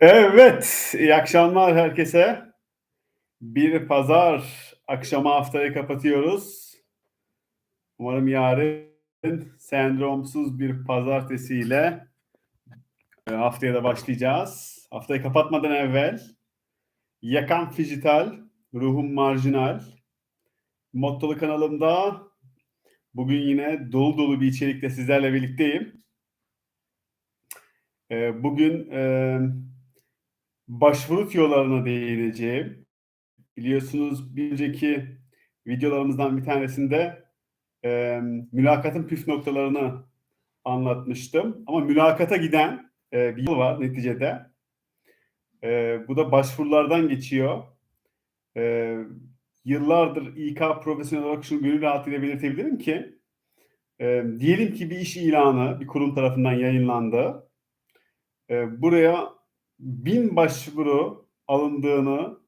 Evet, iyi akşamlar herkese. Bir pazar akşamı haftayı kapatıyoruz. Umarım yarın sendromsuz bir pazartesiyle e, haftaya da başlayacağız. Haftayı kapatmadan evvel Yakan Fijital, Ruhum Marjinal mottolu kanalımda bugün yine dolu dolu bir içerikle sizlerle birlikteyim. E, bugün e, başvuru tüyolarına değineceğim. Biliyorsunuz bir önceki videolarımızdan bir tanesinde e, mülakatın püf noktalarını anlatmıştım. Ama mülakata giden e, bir yol var neticede. E, bu da başvurulardan geçiyor. E, yıllardır İK profesyonel olarak şunu gönül rahatlığıyla belirtebilirim ki e, diyelim ki bir iş ilanı bir kurum tarafından yayınlandı. E, buraya bin başvuru alındığını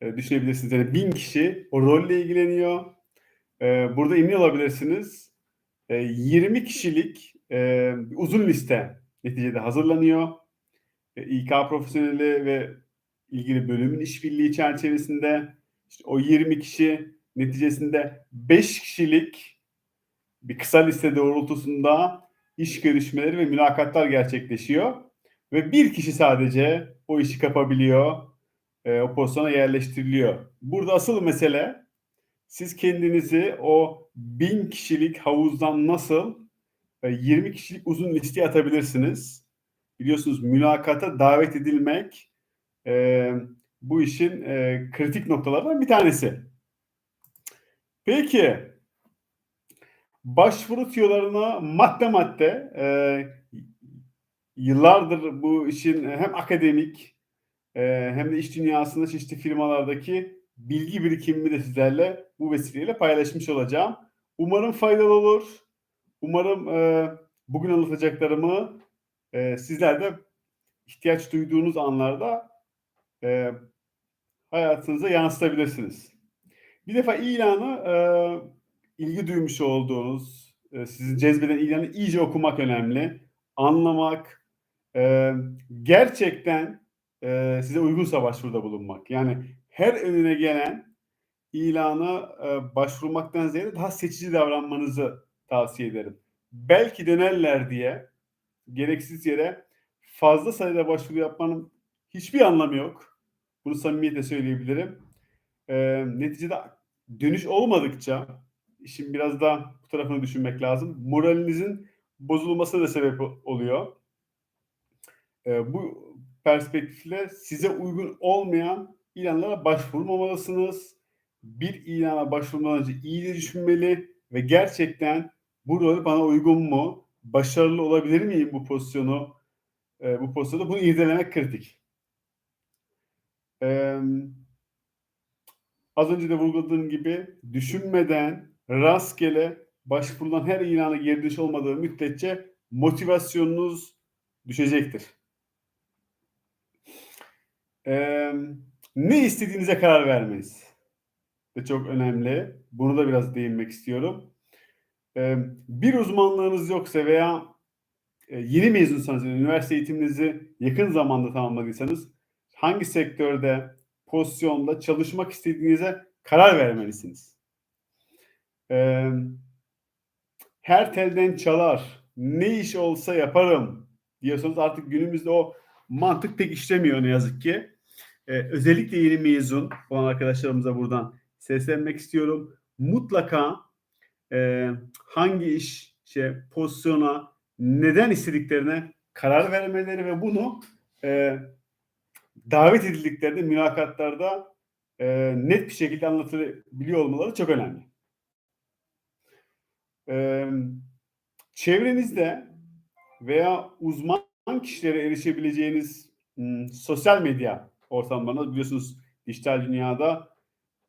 e, düşünebilirsiniz. Yani bin kişi o rolle ilgileniyor. E, burada emin olabilirsiniz. E, 20 kişilik e, uzun liste neticede hazırlanıyor. E, İK profesyoneli ve ilgili bölümün işbirliği çerçevesinde işte o 20 kişi neticesinde 5 kişilik bir kısa liste doğrultusunda iş görüşmeleri ve mülakatlar gerçekleşiyor. Ve bir kişi sadece o işi kapabiliyor, e, o pozisyona yerleştiriliyor. Burada asıl mesele siz kendinizi o bin kişilik havuzdan nasıl e, 20 kişilik uzun listeye atabilirsiniz. Biliyorsunuz mülakata davet edilmek e, bu işin e, kritik noktalarından bir tanesi. Peki başvuru tüyolarına madde madde e, yıllardır bu işin hem akademik e, hem de iş dünyasında çeşitli firmalardaki bilgi birikimimi de sizlerle bu vesileyle paylaşmış olacağım. Umarım faydalı olur. Umarım e, bugün anlatacaklarımı e, sizler de ihtiyaç duyduğunuz anlarda e, hayatınıza yansıtabilirsiniz. Bir defa ilanı e, ilgi duymuş olduğunuz, e, sizin cezbeden ilanı iyice okumak önemli. Anlamak, e, gerçekten e, size uygunsa başvuruda bulunmak. Yani her önüne gelen ilana e, başvurmaktan ziyade daha seçici davranmanızı tavsiye ederim. Belki dönerler diye gereksiz yere fazla sayıda başvuru yapmanın hiçbir anlamı yok. Bunu samimiyetle söyleyebilirim. E, neticede dönüş olmadıkça işin biraz da bu tarafını düşünmek lazım. Moralinizin bozulmasına da sebep oluyor. E, bu perspektifle size uygun olmayan ilanlara başvurmamalısınız. Bir ilana başvurmadan önce iyice düşünmeli ve gerçekten bu rol bana uygun mu? Başarılı olabilir miyim bu pozisyonu? E, bu pozisyonda bunu irdelemek kritik. Ee, az önce de vurguladığım gibi düşünmeden rastgele başvurulan her ilana geri olmadığı müddetçe motivasyonunuz düşecektir. Ee, ne istediğinize karar vermeniz de çok önemli. Bunu da biraz değinmek istiyorum. Ee, bir uzmanlığınız yoksa veya yeni mezunsanız, üniversite eğitiminizi yakın zamanda tamamladıysanız hangi sektörde, pozisyonda çalışmak istediğinize karar vermelisiniz. Ee, her telden çalar, ne iş olsa yaparım diyorsanız artık günümüzde o mantık pek işlemiyor ne yazık ki. Ee, özellikle yeni mezun olan arkadaşlarımıza buradan seslenmek istiyorum. Mutlaka e, hangi iş, şey, pozisyona, neden istediklerine karar vermeleri ve bunu e, davet edildiklerinde mülakatlarda e, net bir şekilde anlatabiliyor olmaları çok önemli. E, çevrenizde veya uzman kişilere erişebileceğiniz m, sosyal medya ortamlarında biliyorsunuz dijital dünyada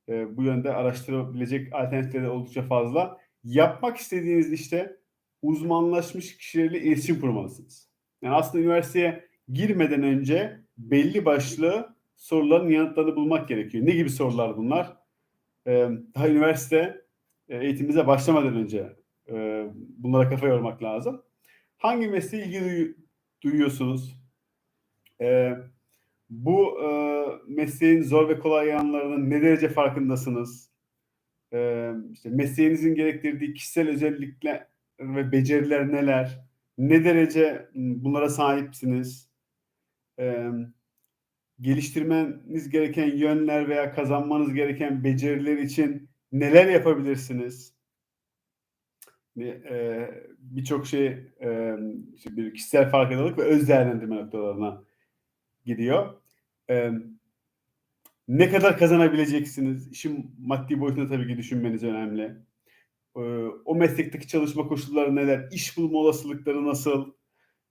e, bu yönde araştırabilecek alternatifleri oldukça fazla. Yapmak istediğiniz işte uzmanlaşmış kişilerle iletişim kurmalısınız. Yani aslında üniversiteye girmeden önce belli başlı soruların yanıtlarını bulmak gerekiyor. Ne gibi sorular bunlar? Ee, daha üniversite e, eğitimimize başlamadan önce e, bunlara kafa yormak lazım. Hangi mesleğe ilgi duyuyorsunuz? Eee, bu, eee, mesleğin zor ve kolay yanlarının ne derece farkındasınız? Eee, işte, mesleğinizin gerektirdiği kişisel özellikler ve beceriler neler? Ne derece, bunlara sahipsiniz? Emm, geliştirmeniz gereken yönler veya kazanmanız gereken beceriler için neler yapabilirsiniz? Eee, birçok şey, emm, işte, bir kişisel farkındalık ve öz değerlendirme noktalarına gidiyor. Emm, ne kadar kazanabileceksiniz? İşin maddi boyutunu tabii ki düşünmeniz önemli. Eee, o meslekteki çalışma koşulları neler? İş bulma olasılıkları nasıl?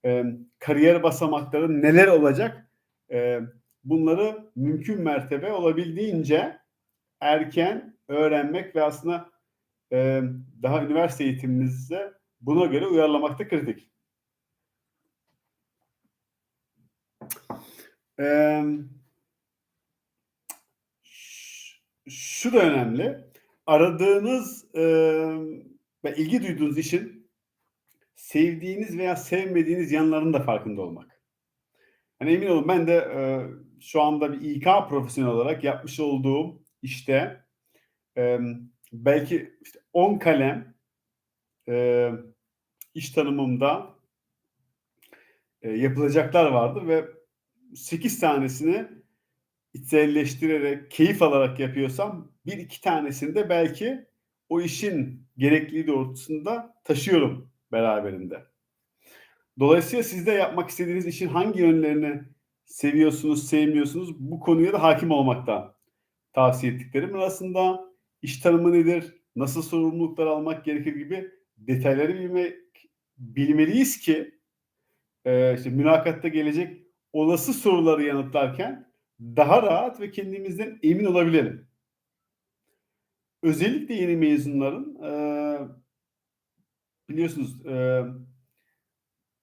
Emm, kariyer basamakları neler olacak? Eee, bunları mümkün mertebe olabildiğince erken öğrenmek ve aslında, emm, daha üniversite eğitiminizde buna göre uyarlamak da kritik. Ş şu da önemli. Aradığınız, ve ilgi duyduğunuz işin sevdiğiniz veya sevmediğiniz yanlarının da farkında olmak. Hani, emin olun ben de, eee, şu anda bir İK profesyoneli olarak yapmış olduğum işte, emm, belki işte 10 kalem, eee, iş tanımımda eee, yapılacaklar vardır ve 8 tanesini içselleştirerek, keyif alarak yapıyorsam 1-2 tanesini de belki o işin gerekliliği doğrultusunda taşıyorum beraberinde. Dolayısıyla siz de yapmak istediğiniz işin hangi yönlerini seviyorsunuz, sevmiyorsunuz bu konuya da hâkim olmakta tavsiye ettiklerimin arasında. İş tanımı nedir? Nasıl sorumluluklar almak gerekir gibi detayları bilmek bilmeliyiz ki, eee, işte mülakatta gelecek olası soruları yanıtlarken daha rahat ve kendimizden emin olabilelim. Özellikle yeni mezunların, biliyorsunuz,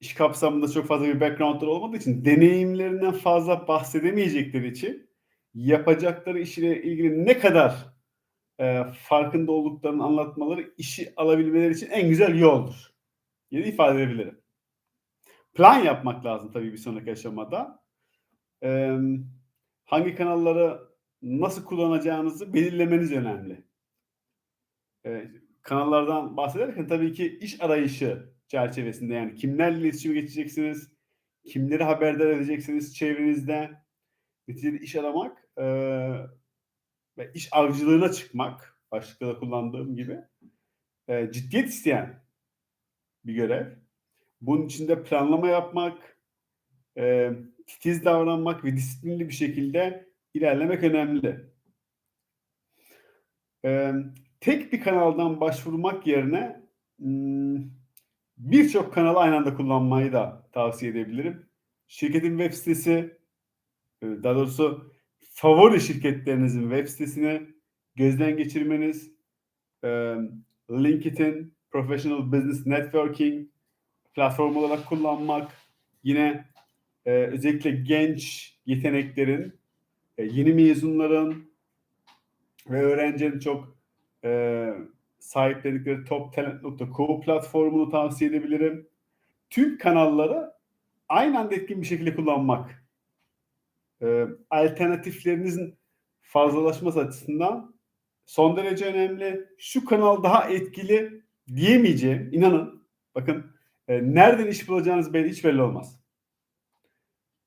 iş kapsamında çok fazla bir background'ları olmadığı için deneyimlerinden fazla bahsedemeyecekleri için yapacakları iş ile ilgili ne kadar, eee, farkında olduklarını anlatmaları işi alabilmeleri için en güzel yoldur diye ifade edebilirim. Plan yapmak lazım tabii bir sonraki aşamada. Emm, hangi kanalları nasıl kullanacağınızı belirlemeniz önemli. Eee, kanallardan bahsederken tabii ki iş arayışı çerçevesinde, yani kimlerle iletişime geçeceksiniz, kimleri haberdar edeceksiniz çevrenizde. Neticede iş aramak, eee, ve iş avcılığına çıkmak, başlıkta da kullandığım gibi, eee, ciddiyet isteyen bir görev. Bunun için de planlama yapmak, eee, titiz davranmak ve disiplinli bir şekilde ilerlemek önemli. Emm, tek bir kanaldan başvurmak yerine, ımm, birçok kanalı aynı anda kullanmayı da tavsiye edebilirim. Şirketin web sitesi, eee, daha doğrusu favori şirketlerinizin web sitesini gözden geçirmeniz, emm, LinkedIn, Professional Business Networking platformu olarak kullanmak, yine, eee, özellikle genç yeteneklerin, eee, yeni mezunların ve öğrencilerin çok, eee, sahipledikleri toptalent.co platformunu tavsiye edebilirim. Tüm kanalları aynı anda etkin bir şekilde kullanmak, eee, alternatiflerinizin fazlalaşması açısından son derece önemli. Şu kanal daha etkili diyemeyeceğim, inanın, bakın, eee, nereden iş bulacağınız belli hiç belli olmaz.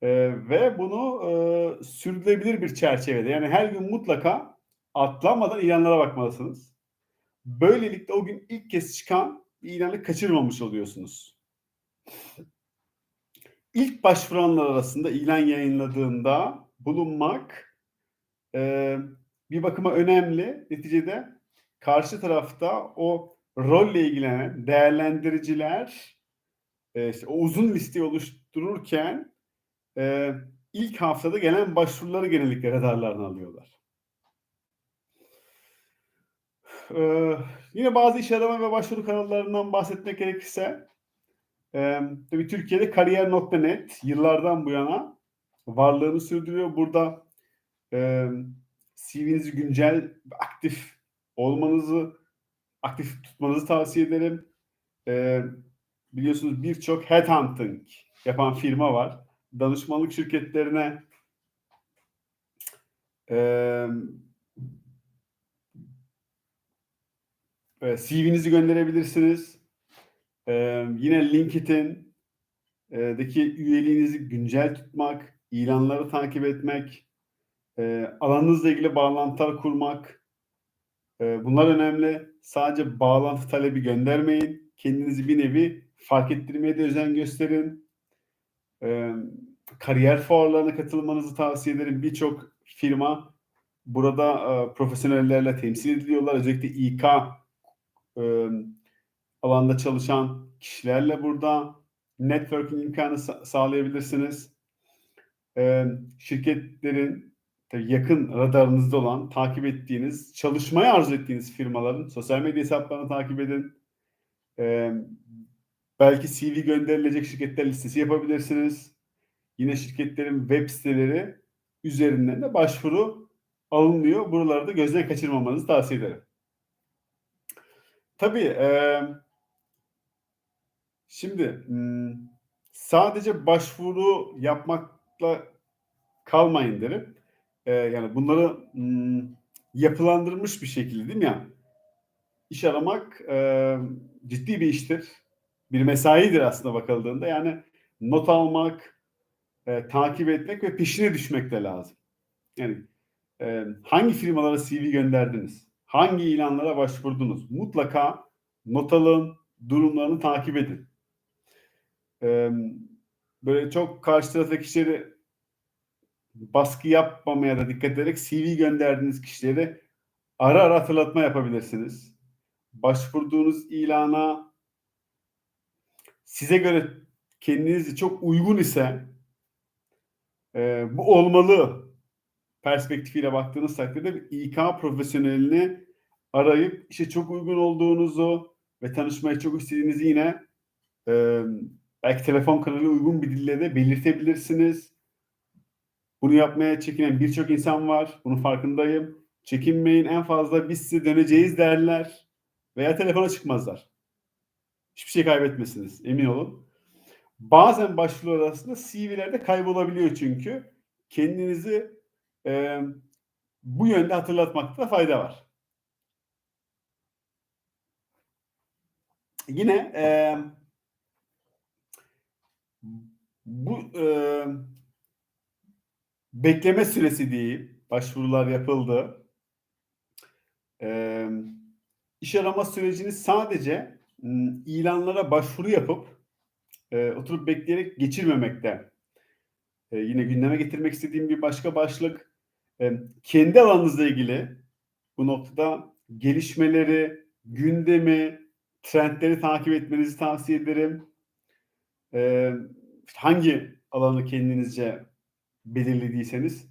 Eee, ve bunu, eee, sürdürülebilir bir çerçevede, yani her gün mutlaka atlanmadan ilanlara bakmalısınız. Böylelikle o gün ilk kez çıkan bir ilanı kaçırmamış oluyorsunuz. İlk başvuranlar arasında ilan yayınladığında bulunmak, eee, bir bakıma önemli. Neticede karşı tarafta o rolle ilgilenen değerlendiriciler, eee, işte o uzun listeyi oluştururken, eee, ilk haftada gelen başvuruları genellikle radarlarına alıyorlar. Eee, yine bazı iş arama ve başvuru kanallarından bahsetmek gerekirse, emm, tabii Türkiye'de kariyer.net yıllardan bu yana varlığını sürdürüyor. Burada, emm, CV'nizi güncel aktif olmanızı, aktif tutmanızı tavsiye ederim. Eee, biliyorsunuz birçok headhunting yapan firma var. danışmanlık şirketlerine eee, CV'nizi gönderebilirsiniz. Eee, yine LinkedIn eee, deki üyeliğinizi güncel tutmak, ilanları takip etmek, eee, alanınızla ilgili bağlantılar kurmak, eee, bunlar önemli. Sadece bağlantı talebi göndermeyin. Kendinizi bir nevi fark ettirmeye de özen gösterin. Emm, kariyer fuarlarına katılmanızı tavsiye ederim. Birçok firma burada, aaa, profesyonellerle temsil ediliyorlar. Özellikle İK, emm, alanda çalışan kişilerle burada networking imkânı sa sağlayabilirsiniz. Emm, şirketlerin yakın radarınızda olan, takip ettiğiniz, çalışmayı arzu ettiğiniz firmaların sosyal medya hesaplarını takip edin. Emm, belki CV gönderilecek şirketler listesi yapabilirsiniz. Yine şirketlerin web siteleri üzerinden de başvuru alınıyor. Buraları da gözden kaçırmamanızı tavsiye ederim. Tabii, emm şimdi, ımm, sadece başvuru yapmakla kalmayın derim. Eee, yani bunları, ımm, yapılandırmış bir şekilde değil mi ya, iş aramak, emm, ciddi bir iştir. Bir mesaidir aslında bakıldığında. Yani not almak, eee, takip etmek ve peşine düşmek de lazım. Yani, emm, hangi firmalara CV gönderdiniz? Hangi ilanlara başvurdunuz? Mutlaka not alın, durumlarını takip edin. Emm, böyle çok karşı taraftaki kişileri baskı yapmamaya da dikkat ederek CV gönderdiğiniz kişileri ara ara hatırlatma yapabilirsiniz. Başvurduğunuz ilana size göre kendinizce çok uygun ise eee, bu olmalı perspektifiyle baktığınız takdirde İK profesyonelini arayıp işe çok uygun olduğunuzu ve tanışmayı çok istediğinizi yine, emm, belki telefon kanalı uygun bir dille de belirtebilirsiniz. Bunu yapmaya çekinen birçok insan var. Bunun farkındayım. Çekinmeyin. En fazla biz size döneceğiz derler veya telefona çıkmazlar. Hiçbir şey kaybetmezsiniz, emin olun. Bazen başvurular arasında CV'ler de kaybolabiliyor çünkü. Kendinizi, emm, bu yönde hatırlatmakta fayda var. Yine, emm bu, emm bekleme süresi diyeyim, başvurular yapıldı. Emm, iş arama sürecini sadece, ilanlara başvuru yapıp, eee, oturup bekleyerek geçirmemekte, eee, yine gündeme getirmek istediğim bir başka başlık. Emm, kendi alanınızla ilgili bu noktada gelişmeleri, gündemi, trendleri takip etmenizi tavsiye ederim. Emm, hangi alanı kendinizce belirlediyseniz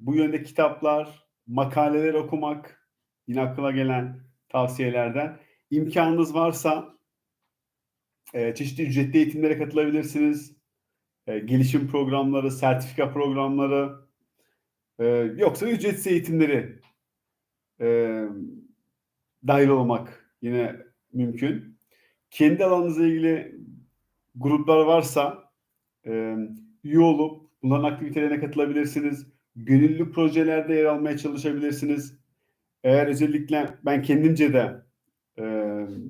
bu yönde kitaplar, makaleler okumak yine aklıma gelen tavsiyelerden. İmkânınız varsa eee, çeşitli ücretli eğitimlere katılabilirsiniz. Eee, gelişim programları, sertifika programları, eee, yoksa ücretsiz eğitimleri, emm, dâhil olmak yine mümkün. Kendi alanınızla ilgili gruplar varsa, emm, üye olup bunların aktivitelerine katılabilirsiniz. Gönüllü projelerde yer almaya çalışabilirsiniz. Eğer özellikle ben kendimce de,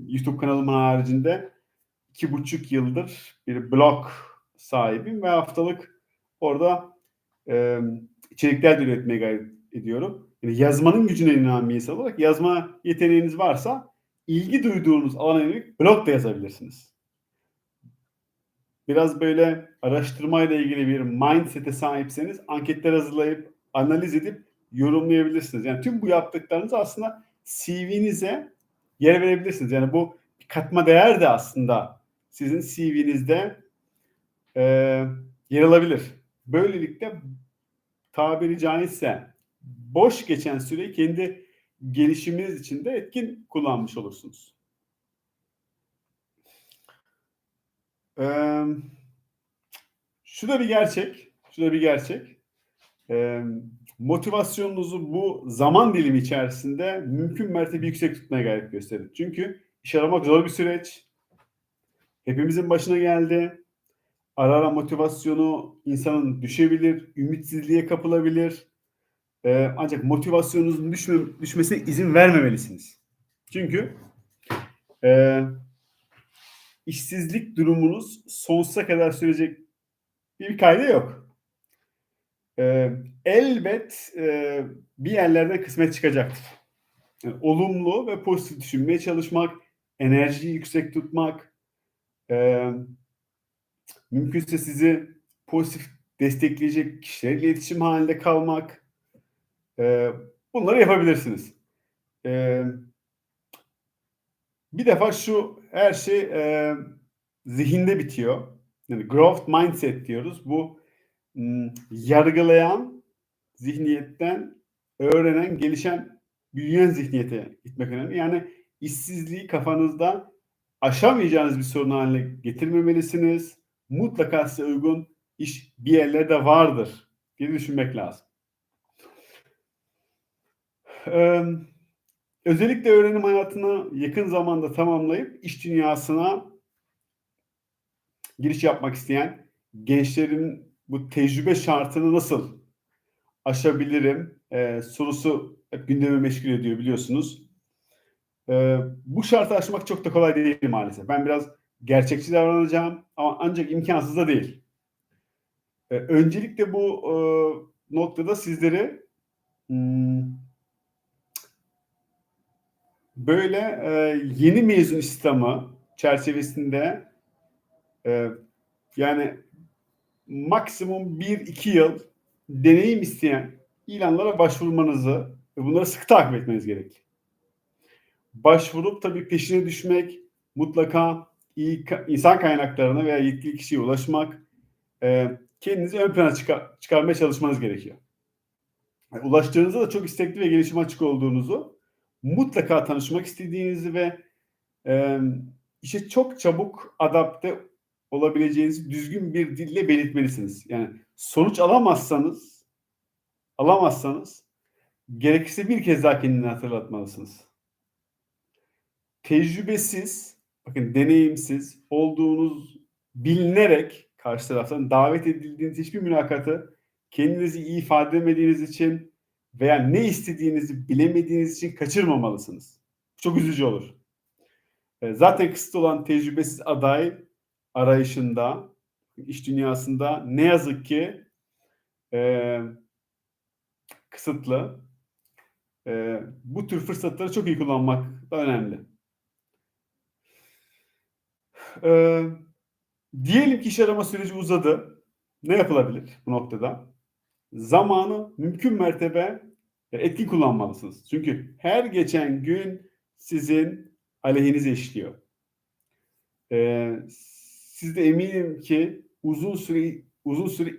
YouTube kanalımın haricinde 2,5 yıldır bir blog sahibiyim ve haftalık orada, emm, içerikler de üretmeye gayret ediyorum. Yani yazmanın gücüne inanan bir insan olarak yazma yeteneğiniz varsa ilgi duyduğunuz alana yönelik blog da yazabilirsiniz. Biraz böyle araştırmayla ilgili bir mindset'e sahipseniz anketler hazırlayıp, analiz edip yorumlayabilirsiniz. Yani tüm bu yaptıklarınızı aslında CV'nize yer verebilirsiniz. Yani bu katma değer de aslında sizin CV'nizde, eee, yer alabilir. Böylelikle tabiri caizse boş geçen süreyi kendi gelişiminiz için de etkin kullanmış olursunuz. Emm, şu da bir gerçek, şu da bir gerçek. Emm, motivasyonunuzu bu zaman dilimi içerisinde mümkün mertebe yüksek tutmaya gayret gösterin. Çünkü iş aramak zor bir süreç. Hepimizin başına geldi. ara ara motivasyonu insanın düşebilir, ümitsizliğe kapılabilir. Eee, ancak motivasyonunuzun düşme düşmesine izin vermemelisiniz. Çünkü, eee, işsizlik durumunuz sonsuza kadar sürecek bir kaydı yok. Eee, elbet, eee, bir yerlerden kısmet çıkacaktır. Olumlu ve pozitif düşünmeye çalışmak, enerjiyi yüksek tutmak, emm, mümkünse sizi pozitif destekleyecek kişilerle iletişim hâlinde kalmak, eee, bunları yapabilirsiniz. Bir defa şu, her şey, zihinde bitiyor. Yani growth mindset diyoruz. Bu, yargılayan zihniyetten öğrenen, gelişen, büyüyen zihniyete gitmek önemli. Yani işsizliği kafanızda aşamayacağınız bir sorun hâline getirmemelisiniz. Mutlaka size uygun iş bir yerlerde vardır gibi düşünmek lazım. Emm, özellikle öğrenim hayatını yakın zamanda tamamlayıp iş dünyasına giriş yapmak isteyen gençlerin bu tecrübe şartını nasıl aşabilirim, eee, sorusu hep gündemi meşgul ediyor biliyorsunuz. Eee, bu şartı aşmak çok da kolay değil maalesef. Ben biraz gerçekçi davranacağım ama ancak imkânsız da değil. Eee, öncelikle bu, ııı, noktada sizleri, ımm böyle, eee, yeni mezun istihdamı çerçevesinde, eee, yani maksimum 1-2 yıl deneyim isteyen ilanlara başvurmanızı ve bunları sıkı takip etmeniz gerekli. Başvurup tabii peşine düşmek, mutlaka iyi insan kaynaklarına veya yetkili kişiye ulaşmak, eee, kendinizi ön plana çıkar çıkarmaya çalışmanız gerekiyor. Eee, ulaştığınızda da çok istekli ve gelişime açık olduğunuzu, mutlaka tanışmak istediğinizi ve, emm, işe çok çabuk adapte olabileceğinizi düzgün bir dille belirtmelisiniz. Yani sonuç alamazsanız alamazsanız gerekirse bir kez daha kendini hatırlatmalısınız. Tecrübesiz, bakın deneyimsiz olduğunuz bilinerek karşı taraftan davet edildiğiniz hiçbir mülakatı kendinizi iyi ifade edemediğiniz için veya ne istediğinizi bilemediğiniz için kaçırmamalısınız. Çok üzücü olur. Eee, zaten kısıtlı olan tecrübesiz aday arayışında, iş dünyasında ne yazık ki, eee, kısıtlı. Eee, bu tür fırsatları çok iyi kullanmak da önemli. Eee, diyelim ki iş arama süreci uzadı. Ne yapılabilir bu noktada? Zamanı mümkün mertebe etkin kullanmalısınız. Çünkü her geçen gün sizin aleyhinize işliyor. Eee, siz de eminim ki uzun süre uzun süre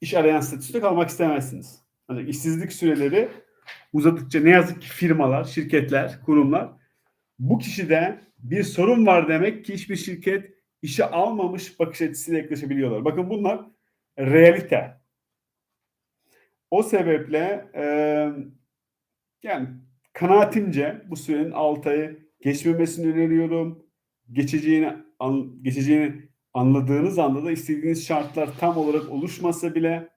iş arayan statüsünde kalmak istemezsiniz. Ancak işsizlik süreleri uzadıkça ne yazık ki firmalar, şirketler, kurumlar bu kişide bir sorun var demek ki hiçbir şirket işe almamış bakış açısıyla yaklaşabiliyorlar. Bakın bunlar realite. O sebeple, emm, yani kanaatimce bu sürenin 6 ayı geçmemesini öneriyorum. Geçeceğini geçeceğini anladığınız anda da istediğiniz şartlar tam olarak oluşmasa bile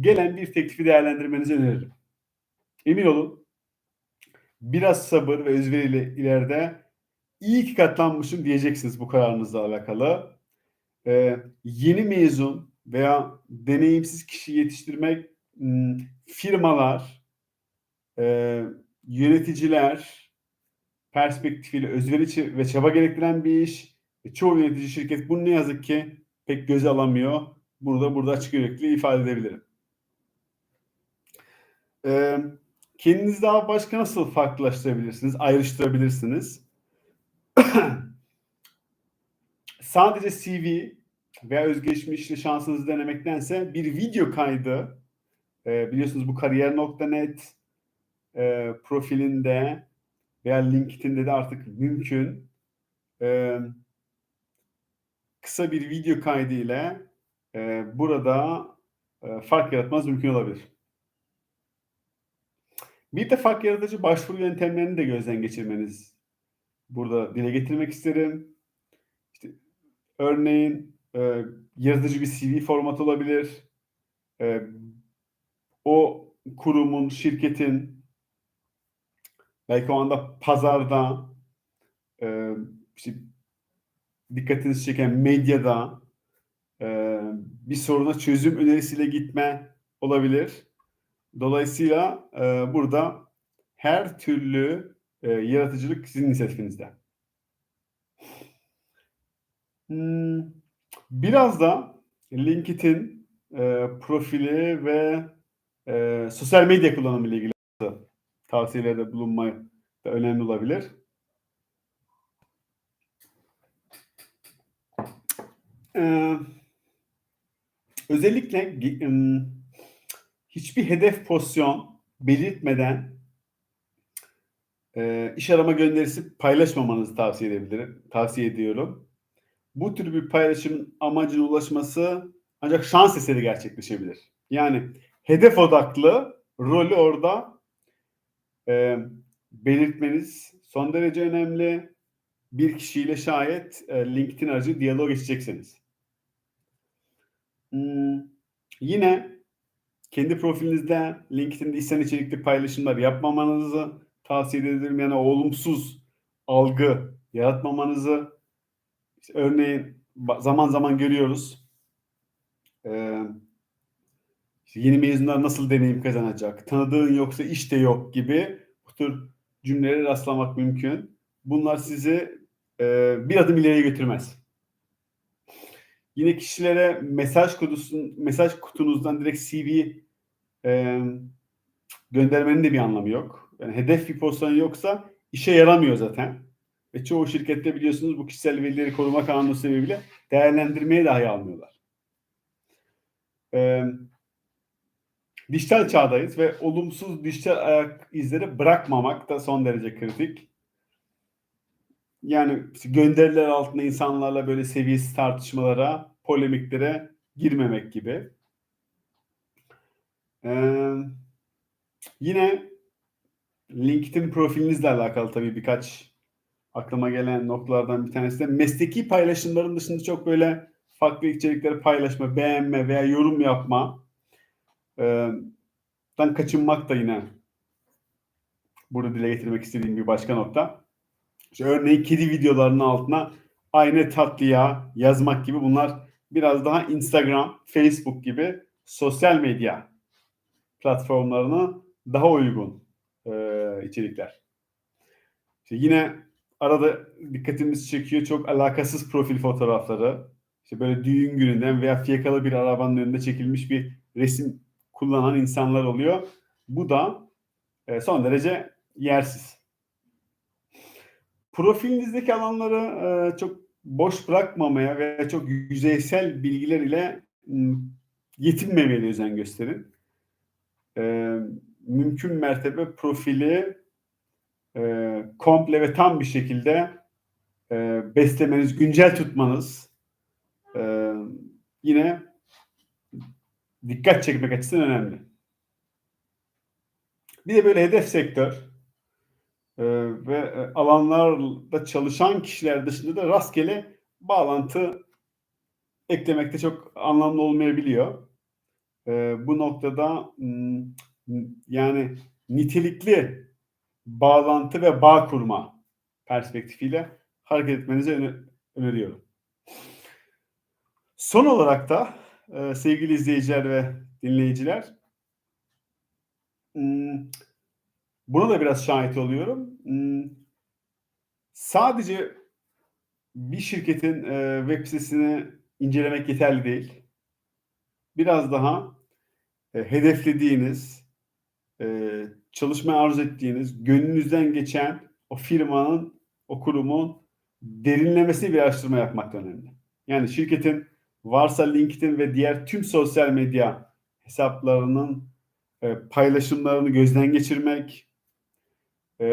gelen bir teklifi değerlendirmenizi öneririm. Emin olun biraz sabır ve özveriyle ileride iyi ki katlanmışım diyeceksiniz bu kararınızla alakalı. Eee, yeni mezun veya deneyimsiz kişi yetiştirmek, ımm, firmalar, eee, yöneticiler perspektifiyle özveri ve çaba gerektiren bir iş. E, çoğu yönetici şirket bunu ne yazık ki pek göze alamıyor. Bunu da burada açık yürekli ifade edebilirim. Emm, kendinizi daha başka nasıl farklılaştırabilirsiniz, ayrıştırabilirsiniz? Sadece CV veya özgeçmişle şansınızı denemektense bir video kaydı, eee, biliyorsunuz bu kariyer.net, eee, profilinde veya LinkedIn'de de artık mümkün. Emm kısa bir video kaydı ile, eee, burada, eee, fark yaratmanız mümkün olabilir. Bir de fark yaratıcı başvuru yöntemlerini de gözden geçirmeniz burada dile getirmek isterim. İşte, örneğin, eee yaratıcı bir CV formatı olabilir. E, o kurumun, şirketin belki o anda pazarda e, işte dikkatinizi çeken medyada e, bir soruna çözüm önerisiyle gitme olabilir. Dolayısıyla e, burada her türlü e, yaratıcılık sizin inisiyatifinizde. Hmm, biraz da LinkedIn e, profili ve e, sosyal medya kullanımı ile ilgili tavsiyelerde bulunmayı da önemli olabilir. Ee, özellikle hiçbir hedef pozisyon belirtmeden e, iş arama gönderisi paylaşmamanızı tavsiye edebilirim. Tavsiye ediyorum. Bu tür bir paylaşımın amacına ulaşması ancak şans eseri gerçekleşebilir. Yani hedef odaklı rolü orada e, belirtmeniz son derece önemli. Bir kişiyle şayet e, LinkedIn aracı diyalog geçecekseniz. Hmm, yine kendi profilinizde LinkedIn'de isyan içerikli paylaşımlar yapmamanızı tavsiye ederim. Yani olumsuz algı yaratmamanızı işte örneğin zaman zaman görüyoruz. Ee, işte yeni mezunlar nasıl deneyim kazanacak? Tanıdığın yoksa iş de yok gibi bu tür cümlelere rastlamak mümkün. Bunlar sizi e, bir adım ileriye götürmez. Yine kişilere mesaj kutusun, mesaj kutunuzdan direkt CV e, göndermenin de bir anlamı yok. Yani hedef bir pozisyon yoksa işe yaramıyor zaten. Ve çoğu şirkette biliyorsunuz bu kişisel verileri koruma kanunu sebebiyle değerlendirmeye dahi almıyorlar. Ee, dijital çağdayız ve olumsuz dijital ayak izleri bırakmamak da son derece kritik. Yani gönderiler altında insanlarla böyle seviyesiz tartışmalara, polemiklere girmemek gibi. Ee, yine LinkedIn profilinizle alakalı tabii birkaç aklıma gelen noktalardan bir tanesi de mesleki paylaşımların dışında çok böyle farklı içerikleri paylaşma, beğenme veya yorum yapma e, kaçınmak da yine burada dile getirmek istediğim bir başka nokta. İşte örneğin kedi videolarının altına aynı tatlıya yazmak gibi bunlar biraz daha Instagram, Facebook gibi sosyal medya platformlarına daha uygun e, içerikler. İşte yine arada dikkatimizi çekiyor çok alakasız profil fotoğrafları. İşte böyle düğün gününden veya fiyakalı bir arabanın önünde çekilmiş bir resim kullanan insanlar oluyor. Bu da e, son derece yersiz. Profilinizdeki alanları e, çok boş bırakmamaya ve çok yüzeysel bilgiler ile yetinmemeye özen gösterin. E, mümkün mertebe profili e, komple ve tam bir şekilde beslemeniz, güncel tutmanız yine dikkat çekmek açısından önemli. Bir de böyle hedef sektör e, ve alanlarda çalışan kişiler dışında da rastgele bağlantı eklemekte çok anlamlı olmayabiliyor. E, bu noktada yani nitelikli bağlantı ve bağ kurma perspektifiyle hareket etmenizi öneriyorum. Son olarak da e, sevgili izleyiciler ve dinleyiciler hmm, buna da biraz şahit oluyorum. Hmm, sadece bir şirketin e, web sitesini incelemek yeterli değil. Biraz daha e, hedeflediğiniz, çalışmaya arzu ettiğiniz, gönlünüzden geçen o firmanın, o kurumun derinlemesine bir araştırma yapmak da önemli. Yani şirketin varsa LinkedIn ve diğer tüm sosyal medya hesaplarının e, paylaşımlarını gözden geçirmek, e,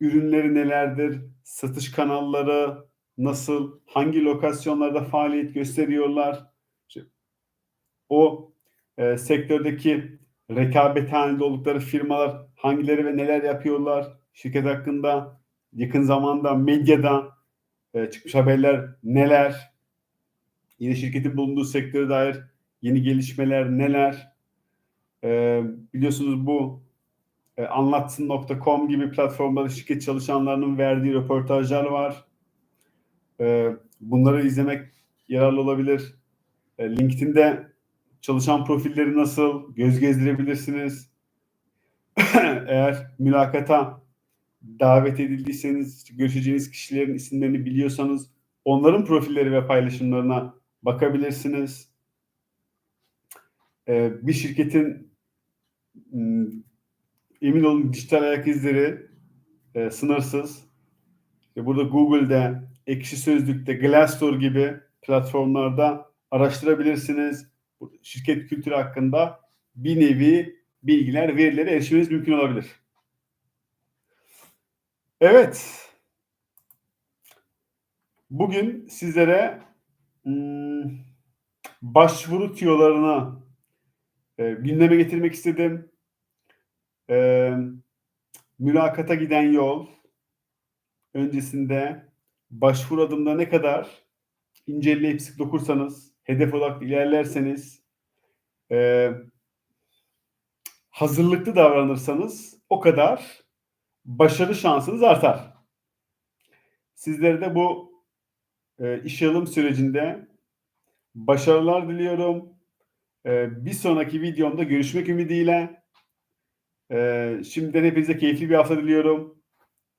ürünleri nelerdir, satış kanalları nasıl, hangi lokasyonlarda faaliyet gösteriyorlar, işte, o e, sektördeki rekabet halinde oldukları firmalar hangileri ve neler yapıyorlar, şirket hakkında yakın zamanda medyada e, çıkmış haberler neler, Yine şirketin bulunduğu sektöre dair yeni gelişmeler neler? Ee, biliyorsunuz bu e, anlatsın.com gibi platformlarda şirket çalışanlarının verdiği röportajlar var. Ee, bunları izlemek yararlı olabilir. E, LinkedIn'de çalışan profilleri nasıl göz gezdirebilirsiniz. Eğer mülakata davet edildiyseniz, görüşeceğiniz kişilerin isimlerini biliyorsanız onların profilleri ve paylaşımlarına bakabilirsiniz. Ee, bir şirketin m, emin olun dijital ayak izleri e, sınırsız. E, burada Google'de, Ekşi Sözlük'te, Glassdoor gibi platformlarda araştırabilirsiniz. Şirket kültürü hakkında bir nevi bilgiler, verilere erişmeniz mümkün olabilir. Evet. Bugün sizlere hmm, başvuru tüyolarını e, gündeme getirmek istedim. E, mülakata giden yol öncesinde başvuru adımda ne kadar inceleyip sık dokursanız, hedef odaklı ilerlerseniz, e, hazırlıklı davranırsanız o kadar başarı şansınız artar. Sizlere de bu e, işe alım sürecinde başarılar diliyorum. E, bir sonraki videomda görüşmek ümidiyle. E, şimdiden hepinize keyifli bir hafta diliyorum.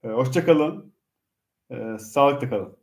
E, hoşça kalın. E, sağlıklı kalın.